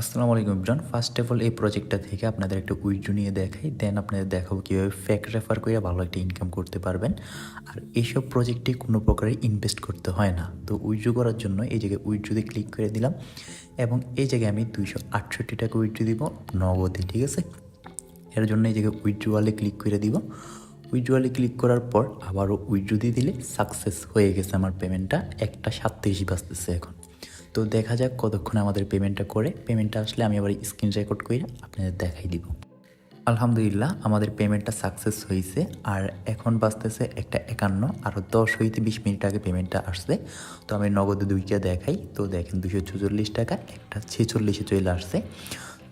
আসসালামু আলাইকুম Imran. First of all এই প্রজেক্টটা থেকে আপনাদের একটা উইড্রো নিয়ে দেখাই দেন আপনাদের দেখাবো কীভাবে ফেক রেফার করে ভালো একটা ইনকাম করতে পারবেন। আর এইসব প্রজেক্টে কোনো প্রকারে ইনভেস্ট করতে হয় না। তো উইড্রো করার জন্য এই জায়গায় উইড্রোতে ক্লিক করে দিলাম এবং এই জায়গায় আমি দুইশো আটষট্টি টাকা উইড্রো দিব নগদে, ঠিক আছে? এর জন্য এই জায়গায় উইড্রোয়ালে ক্লিক করে দিব। উইড্রোয়ালে ক্লিক করার পর আবারও উইড্রো দিয়ে দিলে সাকসেস হয়ে গেছে আমার পেমেন্টটা একটা সাতত্রিশ বাজতেছে এখন। তো দেখা যাক কতক্ষণ আমাদের পেমেন্টটা করে। পেমেন্টটা আসলে আমি আবার স্ক্রিন রেকর্ড করে আপনাদের দেখাই দিব। আলহামদুলিল্লাহ, আমাদের পেমেন্টটা সাকসেস হয়েছে আর এখন বাঁচতেছে একটা একান্ন আরও দশ হইতে বিশ মিনিট আগে পেমেন্টটা আসছে। তো আমি নগদে দুইটা দেখাই। তো দেখেন দুশো চুচল্লিশ টাকা, একটা ছেচল্লিশে চলে আসছে।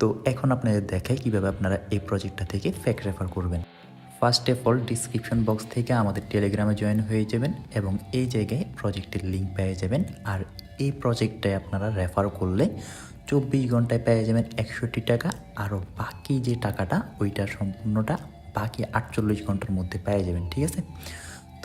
তো এখন আপনাদের দেখাই কীভাবে আপনারা এই প্রজেক্টটা থেকে ফ্যাক রেফার করবেন। First of all description box থেকে আমাদের টেলিগ্রামে জয়েন হয়ে যাবেন এবং এই জায়গায় প্রজেক্টের লিঙ্ক পেয়ে যাবেন। আর এই প্রজেক্টটায় আপনারা রেফার করলে চব্বিশ ঘন্টায় পেয়ে যাবেন একষট্টি টাকা। আরও বাকি যে টাকাটা ওইটা সম্পূর্ণটা বাকি আটচল্লিশ ঘণ্টার মধ্যে পেয়ে যাবেন, ঠিক আছে?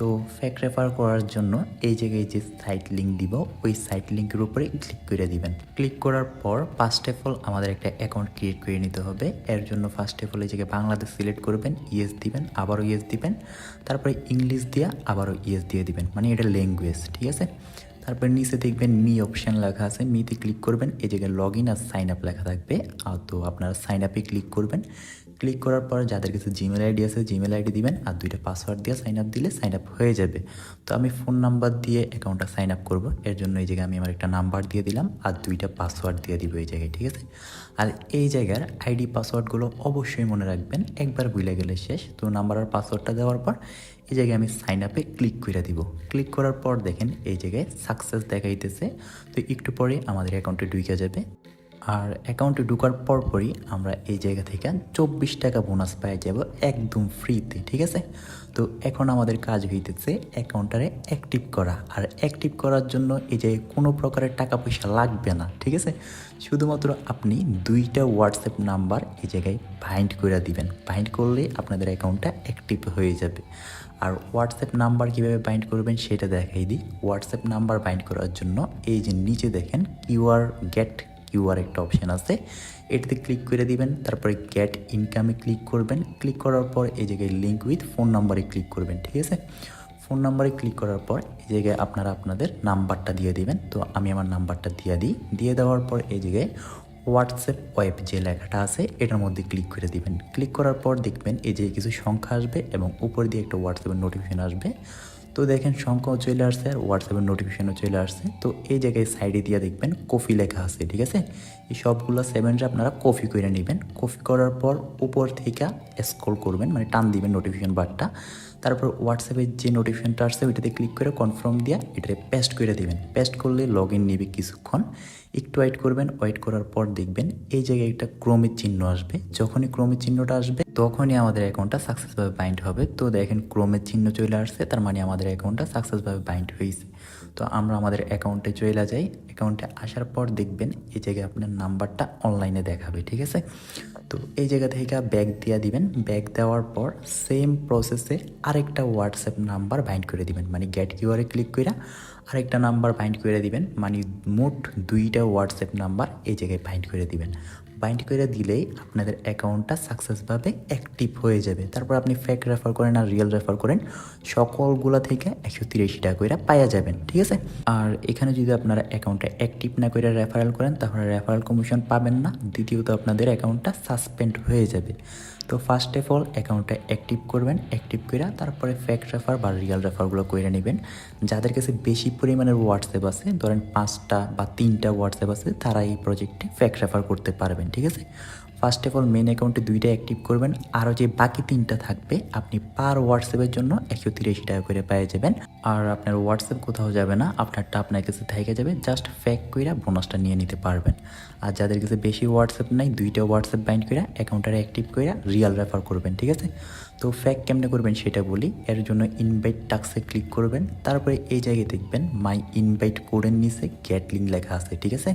তো ফ্যাক রেফার করার জন্য এই জায়গায় যে সাইট লিঙ্ক দিব, ওই সাইট লিঙ্কের উপরে ক্লিক করে দিবেন। ক্লিক করার পর ফার্স্ট অফ অল আমাদের একটা অ্যাকাউন্ট ক্রিয়েট করে নিতে হবে। এর জন্য ফার্স্ট অফ অল এই জায়গায় বাংলাদেশ সিলেক্ট করবেন ইয়েস দিবেন, আবারও ইয়েস দিবেন। তারপরে ইংলিশ দিয়ে আবারও ইয়েস দিয়ে দিবেন। মানে এটা ল্যাঙ্গুয়েজ ঠিক আছে? তারপর নিচে দেখবেন মি অপশান লেখা আছে। মিতে ক্লিক করবেন, এই জায়গায় লগ ইন আর সাইন আপ লেখা থাকবে। আর তো আপনারা সাইন আপে ক্লিক করবেন। ক্লিক করার পর যাদের কিছু জিমেল আইডি আছে জিমেল আইডি দিবেন আর দুইটা পাসওয়ার্ড দিয়ে সাইন আপ দিলে সাইন আপ হয়ে যাবে। তো আমি ফোন নাম্বার দিয়ে অ্যাকাউন্টটা সাইন আপ করব। এর জন্য এই জায়গায় আমি আমার একটা নাম্বার দিয়ে দিলাম আর দুইটা পাসওয়ার্ড দিয়ে দিব এই জায়গায়, ঠিক আছে? আর এই জায়গার আইডি পাসওয়ার্ডগুলো অবশ্যই মনে রাখবেন, একবার ভুলে গেলে শেষ। তো নাম্বার আর পাসওয়ার্ডটা দেওয়ার পর এই জায়গায় আমি সাইন আপে ক্লিক করে দিব। ক্লিক করার পর দেখেন এই জায়গায় সাকসেস দেখাইতেছে। তো একটু পরে আমাদের অ্যাকাউন্টে ঢুকে যাবে। আর অ্যাকাউন্টে ঢুকার পরপরই আমরা এই জায়গা থেকে চব্বিশ টাকা বোনাস পেয়ে যাব একদম ফ্রিতে ঠিক আছে? তো এখন আমাদের কাজ হইতেছে অ্যাকাউন্টারে অ্যাক্টিভ করা। আর অ্যাক্টিভ করার জন্য এই যে কোনো প্রকারের টাকা পয়সা লাগবে না, ঠিক আছে? শুধুমাত্র আপনি দুইটা হোয়াটসঅ্যাপ নাম্বার এই জায়গায় বাইন্ড করে দিবেন। বাইন্ড করলে আপনাদের অ্যাকাউন্টটা অ্যাক্টিভ হয়ে যাবে। আর হোয়াটসঅ্যাপ নাম্বার কীভাবে বাইন্ড করবেন সেটা দেখাই দিই। হোয়াটসঅ্যাপ নাম্বার বাইন্ড করার জন্য এই যে নিচে দেখেন কিউআর গেট কিউআর একটা অপশান আছে। এটাতে ক্লিক করে দিবেন, তারপরে গেট ইনকামে ক্লিক করবেন। ক্লিক করার পর এই জায়গায় লিঙ্ক উইথ ফোন নাম্বারে ক্লিক করবেন, ঠিক আছে? ফোন নাম্বারে ক্লিক করার পর এই জায়গায় আপনারা আপনাদের নাম্বারটা দিয়ে দিবেন। তো আমি আমার নাম্বারটা দিয়ে দিই। দিয়ে দেওয়ার পর এই জায়গায় হোয়াটসঅ্যাপ ওয়েব যে লেখাটা আছে, এটার মধ্যে ক্লিক করে দিবেন। ক্লিক করার পর দেখবেন এই যে কিছু সংখ্যা আসবে এবং উপর দিয়ে একটা হোয়াটসঅ্যাপের নোটিফিকেশন আসবে। তো দেখেন সংখ্যাও চলে আসছে আর হোয়াটসঅ্যাপের নোটিফিকেশনও চলে আসছে। তো এই জায়গায় সাইডে দিয়ে দেখবেন কফি লেখা আছে, ঠিক আছে? এই সবগুলো সেভেনটা আপনারা কফি করে নেবেন। কফি করার পর উপর থেকে স্ক্রল করবেন মানে টান দিবেন নোটিফিকেশন বারটা তারপর হোয়াটসঅ্যাপের যে নোটিফিকেশনটা আসছে, ওইটাতে ক্লিক করে কনফার্ম দিয়ে এটাতে পেস্ট করে দিবেন। পেস্ট করলে লগ ইন নেবে কিছুক্ষণ। একটু ওয়েট করবেন ওয়েট করার পর দেখবেন এই জায়গায় একটা ক্রমের চিহ্ন আসবে। যখনই ক্রমের চিহ্নটা আসবে, তখনই আমাদের অ্যাকাউন্টটা সাকসেসভাবে বাইন্ড হবে। তো দেখেন ক্রমের চিহ্ন চলে আসছে, তার মানে আমাদের অ্যাকাউন্টটা সাকসেসভাবে বাইন্ড হয়েছে তো আমরা আমাদের অ্যাকাউন্টে চলে যাই। অ্যাকাউন্টে আসার পর দেখবেন এই জায়গায় আপনার নাম্বারটা অনলাইনে দেখাবে, ঠিক আছে? তো এই জায়গা থেকে ব্যাগ দিয়ে দিবেন। ব্যাগ দেওয়ার পর সেম প্রসেসে আরেকটা হোয়াটসঅ্যাপ নাম্বার বাইন্ড করে দিবেন। মানে গেট কিউআরে ক্লিক করে আরেকটা নাম্বার বাইন্ড করে দিবেন। মানে মোট দুইটা হোয়াটসঅ্যাপ নাম্বার এই জায়গায় বাইন্ড করে দিবেন। বাইন্ড করে দিলেই আপনাদের অ্যাকাউন্টটা সাকসেসভাবে অ্যাক্টিভ হয়ে যাবে। তারপর আপনি ফেক রেফার করেন আর রিয়েল রেফার করেন, সকলগুলা থেকে একশো তিরাশি টাকা করে পাওয়া যাবেন, ঠিক আছে? আর এখানে যদি আপনারা অ্যাকাউন্টটা অ্যাক্টিভ না করে রেফারেল করেন, তাহলে রেফারেল কমিশন পাবেন না। দ্বিতীয়ত আপনাদের অ্যাকাউন্টটা সাসপেন্ড হয়ে যাবে। তো ফার্স্ট অফ অল অ্যাকাউন্টটা অ্যাক্টিভ করবেন অ্যাক্টিভ করে তারপরে ফ্যাক্ট রেফার বা রিয়াল রেফারগুলো করে নেবেন। যাদের কাছে বেশি পরিমাণের হোয়াটসঅ্যাপ আছে, ধরেন পাঁচটা বা তিনটা হোয়াটসঅ্যাপ আছে, তারা এই প্রজেক্টে ফ্যাক্ট রেফার করতে পারবেন, ঠিক আছে? ফার্স্ট অফ অল মেন অ্যাকাউন্টে দুইটা অ্যাক্টিভ করবেন। আরও যে বাকি তিনটা থাকবে, আপনি পার হোয়াটসঅ্যাপের জন্য একশো তিরাশি টাকা করে পেয়ে যাবেন। আর আপনার হোয়াটসঅ্যাপ কোথাও যাবে না আপনারটা আপনার কাছে থেকে যাবে জাস্ট ফেক কইরা বোনাসটা নিয়ে নিতে পারবেন। আর যাদের কাছে বেশি হোয়াটসঅ্যাপ নাই দুইটা হোয়াটসঅ্যাপ বাইন্ড করে অ্যাকাউন্টটা অ্যাক্টিভ করে রিয়াল রেফার করবেন, ঠিক আছে? তো ফ্যাক কেমনে করবেন সেটা বলি। এর জন্য ইনভাইট টাক্সে ক্লিক করবেন। তারপরে এই জায়গায় দেখবেন মাই ইনভাইট কোডের নিচে গেট লিঙ্ক লেখা আছে, ঠিক আছে?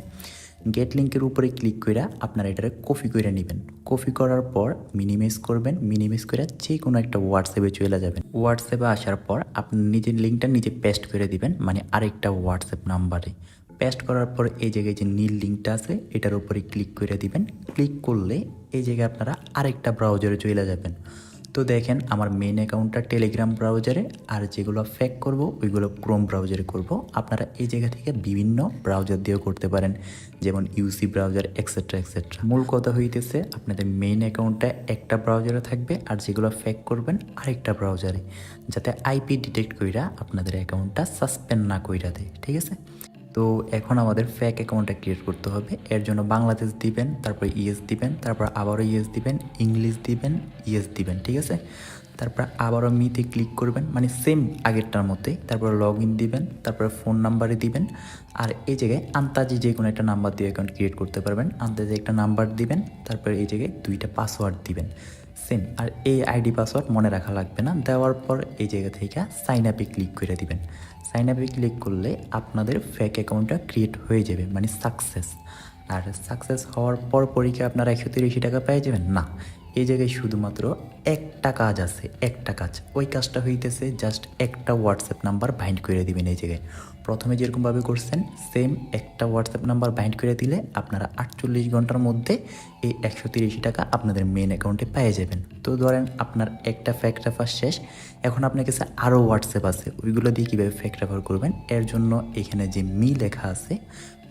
গেট লিঙ্কের উপরে ক্লিক করে আপনারা এটারে কপি করে নেবেন। কপি করার পর মিনিমাইজ করবেন মিনিমাইজ করে যে কোনো একটা হোয়াটসঅ্যাপে চলে যাবেন। হোয়াটসঅ্যাপে আসার পর আপনি নিজের লিঙ্কটা নিজে পেস্ট করে দিবেন মানে আরেকটা হোয়াটসঅ্যাপ নাম্বারে পেস্ট করার পর এই জায়গায় যে নীল লিঙ্কটা আছে, এটার উপরে ক্লিক করে দিবেন। ক্লিক করলে এই জায়গায় আপনারা আরেকটা ব্রাউজারে চলে যাবেন। তো দেখেন আমার মেন অ্যাকাউন্টটা টেলিগ্রাম ব্রাউজারে আর যেগুলো ফেক করব, ওইগুলো ক্রোম ব্রাউজারে করব। আপনারা এই জায়গা থেকে বিভিন্ন ব্রাউজার দিয়েও করতে পারেন, যেমন ইউসি ব্রাউজার এক্সেট্রা এক্সেট্রা মূল কথা হইতেছে, আপনাদের মেইন অ্যাকাউন্টটা একটা ব্রাউজারে থাকবে, আর যেগুলো ফেক করবেন আরেকটা ব্রাউজারে যাতে আইপি ডিটেক্ট কইরা আপনাদের অ্যাকাউন্টটা সাসপেন্ড না কইরা দেয়, ঠিক আছে? তো এখন আমাদের ফ্যাক অ্যাকাউন্টটা ক্রিয়েট করতে হবে। এর জন্য বাংলাদেশ দিবেন, তারপর ইএস দিবেন, তারপর আবারও ইএস দিবেন, ইংলিশ দিবেন ইএস দিবেন, ঠিক আছে? তারপর আবারও মিতে ক্লিক করবেন মানে সেম আগেরটার মতোই তারপর লগ ইন দিবেন, তারপরে ফোন নাম্বারে দিবেন। আর এই জায়গায় আন্তাজি যে কোনো একটা নাম্বার দিয়ে অ্যাকাউন্ট ক্রিয়েট করতে পারবেন। আন্তাজি একটা নাম্বার দিবেন, তারপরে এই জায়গায় দুইটা পাসওয়ার্ড দিবেন। সেম। আর এই আইডি পাসওয়ার্ড মনে রাখা লাগবে না। দেওয়ার পর এই জায়গা থেকে সাইন আপে ক্লিক করে দিবেন। সাইন আপে ক্লিক করলে আপনাদের ফেক অ্যাকাউন্টটা ক্রিয়েট হয়ে যাবে মানে সাকসেস আর সাকসেস হওয়ার পর পরীক্ষা আপনারা একশো তিরিশি টাকা পেয়ে যাবেন? না। এই জায়গায় শুধুমাত্র একটা কাজ আছে, একটা কাজ। ওই কাজটা হইতেছে জাস্ট একটা হোয়াটসঅ্যাপ নাম্বার বাইন্ড করে দিবেন এই জায়গায়। প্রথমে যেরকমভাবে করছেন সেম একটা হোয়াটসঅ্যাপ নাম্বার বাইন্ড করে দিলে আপনারা আটচল্লিশ ঘণ্টার মধ্যে এই একশো তিরিশি টাকা আপনাদের মেন অ্যাকাউন্টে পেয়ে যাবেন। তো ধরেন আপনার একটা ফ্যাক্ট রেফার শেষ, এখন আপনার কাছে আরও হোয়াটসঅ্যাপ আছে, ওইগুলো দিয়ে কীভাবে ফ্যাক্ট রেফার করবেন? এর জন্য এখানে যে মি লেখা আছে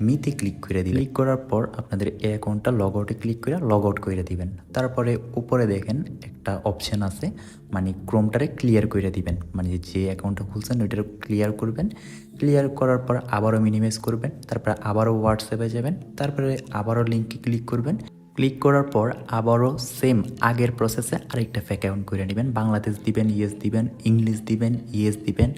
মিতে ক্লিক করে দিবেন। ক্লিক করার পর আপনাদের এই অ্যাকাউন্টটা লগ আউটে ক্লিক করে লগ আউট করে দিবেন। তারপরে উপরে দেখেন একটা অপশন আছে মানে ক্রোমটারে ক্লিয়ার করে দিবেন। মানে যে অ্যাকাউন্টটা খুলছেন ওইটার ক্লিয়ার করবেন। ক্লিয়ার করার পর আবারও মিনিমাইজ করবেন। তারপরে আবারও হোয়াটসঅ্যাপে যাবেন। তারপরে আবারও লিঙ্কে ক্লিক করবেন। ক্লিক করার পর আবারও সেম আগের প্রসেসে আরেকটা ফেক অ্যাকাউন্ট করে নেবেন। বাংলাদেশ দিবেন ইয়েস দিবেন ইংলিশ দিবেন ইয়েস দিবেন।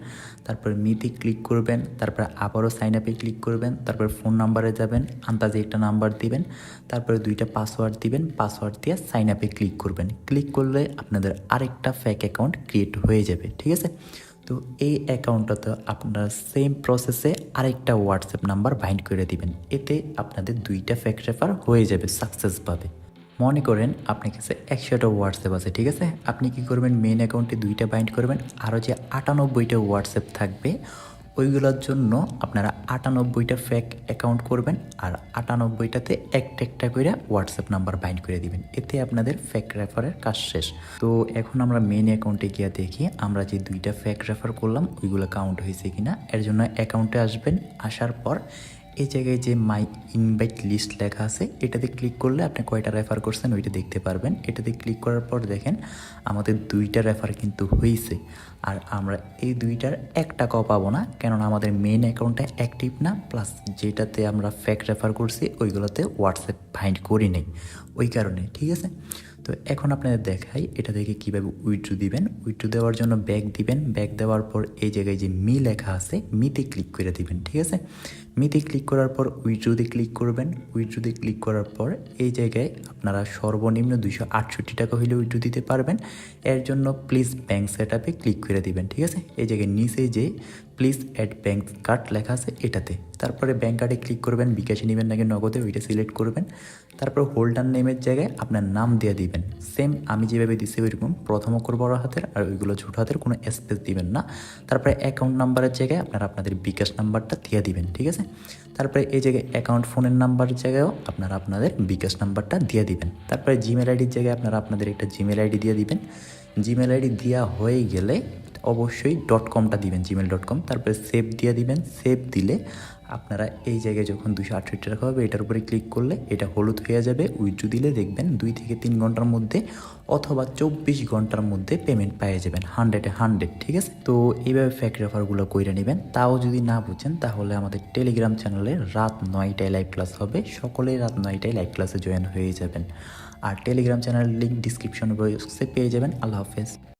তারপর মিতে ক্লিক করবেন, তারপর আবারও সাইন আপে ক্লিক করবেন, তারপর ফোন নাম্বারে যাবেন, আন্দাজে একটা নাম্বার দিবেন, তারপরে দুইটা পাসওয়ার্ড দিবেন পাসওয়ার্ড দিয়ে সাইন আপে ক্লিক করবেন। ক্লিক করলে আপনাদের আরেকটা ফেক অ্যাকাউন্ট ক্রিয়েট হয়ে যাবে, ঠিক আছে? তো এই অ্যাকাউন্টটাতে আপনারা সেম প্রসেসে আরেকটা হোয়াটসঅ্যাপ নাম্বার বাইন্ড করে দিবেন। এতে আপনাদের দুইটা ফ্যাক্ট রেফার হয়ে যাবে সাকসেস পাবে মনে করেন আপনার কাছে একশোটা হোয়াটসঅ্যাপ আছে, ঠিক আছে? আপনি কি করবেন? মেন অ্যাকাউন্টে দুইটা বাইন্ড করবেন। আরও যে আটানব্বইটা হোয়াটসঅ্যাপ থাকবে ওইগুলোর জন্য আপনারা আটানব্বইটা ফেক অ্যাকাউন্ট করবেন আর আটানব্বইটাতে একটা একটা করে হোয়াটসঅ্যাপ নাম্বার বাইন্ড করে দিবেন। এতে আপনাদের ফেক রেফারের কাজ শেষ। তো এখন আমরা মেন অ্যাকাউন্টে গিয়ে দেখি আমরা যে দুইটা ফেক রেফার করলাম, ওইগুলো কাউন্ট হয়েছে কিনা। এর জন্য অ্যাকাউন্টে আসবেন, আসার পর এই জায়গায় যে মাই ইনভাইট লিস্ট লেখা আছে, এটাতে ক্লিক করলে আপনি কয়টা রেফার করছেন ওইটা দেখতে পারবেন। এটাতে ক্লিক করার পর দেখেন, আমাদের দুইটা রেফার কিন্তু হয়েছে আর আমরা এই দুইটার এক টাকাও পাবো না, কেননা আমাদের মেন অ্যাকাউন্টটা অ্যাক্টিভ না প্লাস যেটাতে আমরা ফ্যাক রেফার করছি, ওইগুলোতে হোয়াটসঅ্যাপ ফাইন্ড করি নেই। ওই কারণে, ঠিক আছে? তো এখন আপনাদের দেখাই এটা থেকে কীভাবে উইথড্রু দিবেন। উইথড্রু দেওয়ার জন্য ব্যাগ দিবেন। ব্যাগ দেওয়ার পর এই জায়গায় যে মি লেখা আছে মিতে ক্লিক করে দিবেন, ঠিক আছে? মিতে ক্লিক করার পর উইথড্রুতে ক্লিক করবেন। উইথড্রুতে ক্লিক করার পর এই জায়গায় আপনারা সর্বনিম্ন দুইশো আটষট্টি টাকা হলে উইথড্রু দিতে পারবেন। এর জন্য প্লিজ ব্যাঙ্ক সেট ক্লিক করে দিবেন, ঠিক আছে? এই জায়গায় নিচে যে প্লিজ অ্যাড ব্যাঙ্ক কার্ড লেখা আছে এটাতে। তারপরে ব্যাঙ্ক কার্ডে ক্লিক করবেন, বিকাশে নেবেন নাকি নগদে, ওইটা সিলেক্ট করবেন। তারপর হোল্ডার নেমের জায়গায় আপনার নাম দিয়ে দিবেন। সেম আমি যেভাবে দিচ্ছি ওইরকম, প্রথম অক্ষর বড় হাতের আর ওইগুলো ছোট হাতের, কোনো স্পেস দিবেন না। তারপরে অ্যাকাউন্ট নাম্বারের জায়গায় আপনারা আপনাদের বিকাশ নাম্বারটা দিয়ে দিবেন, ঠিক আছে? তারপরে এই জায়গায় অ্যাকাউন্ট ফোনের নাম্বারের জায়গায়ও আপনারা আপনাদের বিকাশ নাম্বারটা দিয়ে দিবেন। তারপরে জিমেল আইডির জায়গায় আপনারা আপনাদের একটা জিমেল আইডি দিয়ে দিবেন। জিমেল আইডি দেওয়া হয়ে গেলে অবশ্যই ডট কমটা দিবেন জিমেল ডট কম তারপরে সেভ দিয়ে দিবেন। সেভ দিলে আপনারা এই জায়গায় যখন দুশো আটষট্টি টাকা হবে, এটার উপরে ক্লিক করলে এটা হলুদ হয়ে যাবে। উইথড্রু দিলে দেখবেন দুই থেকে তিন ঘণ্টার মধ্যে অথবা চব্বিশ ঘণ্টার মধ্যে পেমেন্ট পেয়ে যাবেন হান্ড্রেডে হান্ড্রেড ঠিক আছে? তো এইভাবে ফ্যাক রেফারগুলো করে নেবেন। তাও যদি না বুঝেন, তাহলে আমাদের টেলিগ্রাম চ্যানেলে রাত নয়টায় লাইভ ক্লাস হবে। সকলেই রাত নয়টায় লাইভ ক্লাসে জয়েন হয়ে যাবেন। আর টেলিগ্রাম চ্যানেলের লিঙ্ক ডিসক্রিপশন বক্সে পেয়ে যাবেন। আল্লাহ হাফেজ।